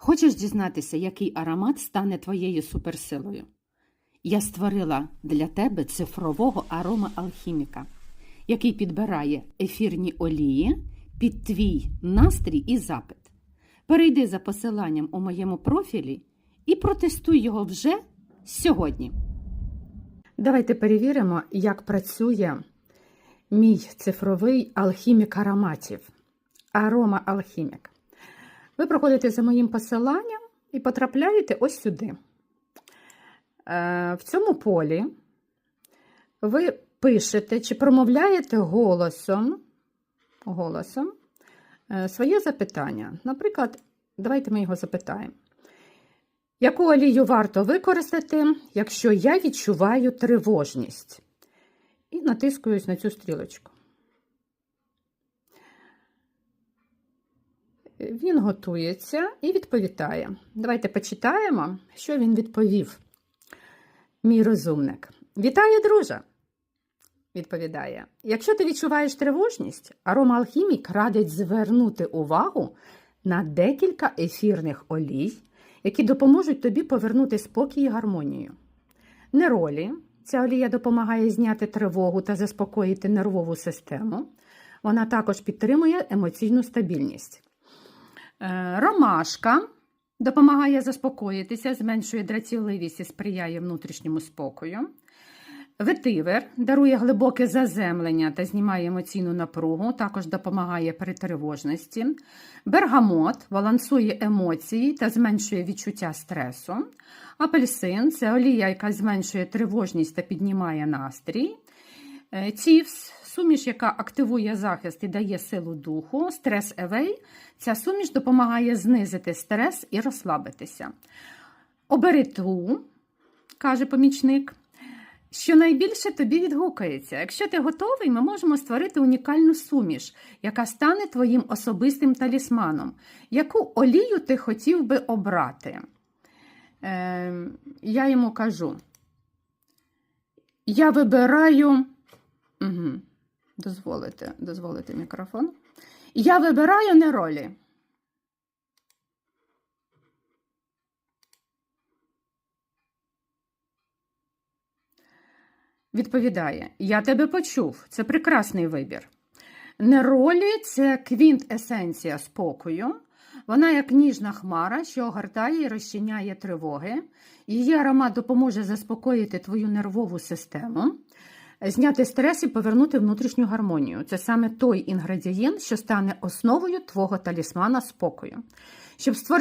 Хочеш дізнатися, який аромат стане твоєю суперсилою? Я створила для тебе цифрового аромаалхіміка, який підбирає ефірні олії під твій настрій і запит. Перейди за посиланням у моєму профілі і протестуй його вже сьогодні. Давайте перевіримо, як працює мій цифровий алхімік ароматів. Арома алхімік. Ви проходите за моїм посиланням і потрапляєте ось сюди. Е, В цьому полі ви пишете чи промовляєте голосом, голосом е, своє запитання. Наприклад, давайте ми його запитаємо. Яку олію варто використати, якщо я відчуваю тривожність? І натискуюсь на цю стрілочку. Він готується і відповідає. Давайте почитаємо, що він відповів. Мій розумник. Вітаю, друже! Відповідає: Якщо ти відчуваєш тривожність, аромаалхімік радить звернути увагу на декілька ефірних олій, які допоможуть тобі повернути спокій і гармонію. Неролі. Ця олія допомагає зняти тривогу та заспокоїти нервову систему. Вона також підтримує емоційну стабільність. Е, Ромашка допомагає заспокоїтися, зменшує дратівливість і сприяє внутрішньому спокою. Ветивер дарує глибоке заземлення та знімає емоційну напругу, також допомагає при тривожності. Бергамот балансує емоції та зменшує відчуття стресу. Апельсин це олія, яка зменшує тривожність та піднімає настрій. Е, Цівс суміш, яка активує захист і дає силу духу. Стрес Евей ця суміш допомагає знизити стрес і розслабитися. Обери ту, каже помічник, що найбільше тобі відгукається. Якщо ти готовий, ми можемо створити унікальну суміш, яка стане твоїм особистим талісманом. Яку олію ти хотів би обрати? Е, я йому кажу. Я вибираю. Дозволите, дозволите мікрофон. Я вибираю неролі. Відповідає: Я тебе почув. Це прекрасний вибір. Неролі це квінт-есенція спокою. Вона як ніжна хмара, що огортає і розчиняє тривоги. Її аромат допоможе заспокоїти твою нервову систему, зняти стрес і повернути внутрішню гармонію. Це саме той інгредієнт, що стане основою твого талісмана спокою. Щоб створити